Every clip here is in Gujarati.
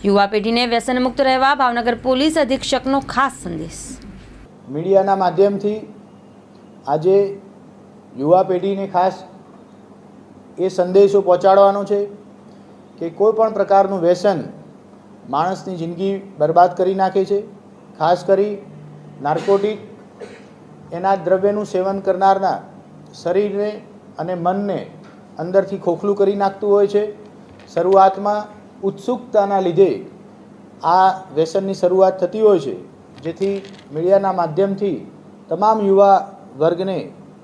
યુવા પેઢીને વ્યસનમુક્ત રહેવા ભાવનગર પોલીસ અધિક્ષકનો ખાસ સંદેશ. મીડિયાના માધ્યમથી આજે યુવા પેઢીને ખાસ એ સંદેશો પહોંચાડવાનો છે કે કોઈ પણ પ્રકારનું વ્યસન માણસની જિંદગી બરબાદ કરી નાખે છે. ખાસ કરી નાર્કોટિક એના દ્રવ્યનું સેવન કરનારના શરીરને અને મનને અંદરથી ખોખલું કરી નાખતું હોય છે. શરૂઆતમાં ઉત્સુકતાના લીધે આ વ્યસનની શરૂઆત થતી હોય છે, જેથી મીડિયાના માધ્યમથી તમામ યુવા વર્ગને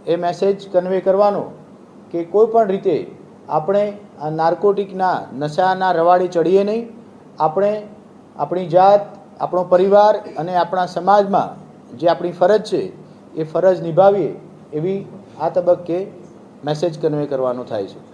એ મેસેજ કન્વે કરવાનો કે કોઈ પણ રીતે આપણે આ નાર્કોટિકના નશાના રવાડે ચડીએ નહીં. આપણે આપણી જાત, આપણો પરિવાર અને આપણા સમાજમાં જે આપણી ફરજ છે, એ ફરજ નિભાવીએ એવી આ તબક્કે મેસેજ કન્વે કરવાનો થાય છે.